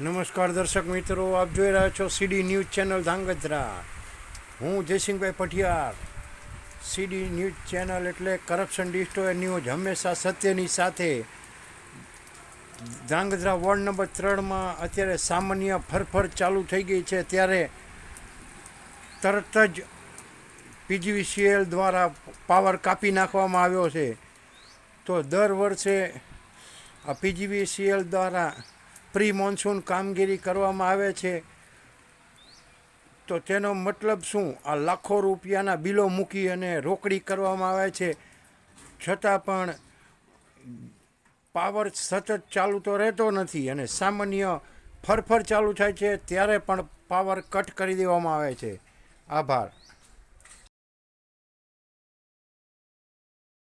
નમસ્કાર દર્શક મિત્રો, આપ જોઈ રહ્યા છો સીડી ન્યૂઝ ચેનલ ધાંગધ્રા. હું Jaysinhbhai Pathiyar. CD news channel એટલે કરપ્શન ડિસ્ટોય ન્યૂઝ હંમેશા સત્યની સાથે. ધાંગધ્રા વોર્ડ નંબર ત્રણમાં અત્યારે સામાન્ય ફરફર ચાલુ થઈ ગઈ છે. ત્યારે તરત જ પીજીવીસીએલ દ્વારા પાવર કાપી નાખવામાં આવ્યો છે. તો દર વર્ષે આ પીજીવીસીએલ દ્વારા પ્રી મોન્સૂન કામગીરી કરવામાં આવે છે. તો તેનો મતલબ શું? આ લાખો રૂપિયાના બિલો મૂકી અને રોકડી કરવામાં આવે છે. છતાં પણ પાવર સતત ચાલુ તો રહેતો નથી અને સામાન્ય ફરફર ચાલુ થાય છે, ત્યારે પણ પાવર કટ કરી દેવામાં આવે છે. આભાર.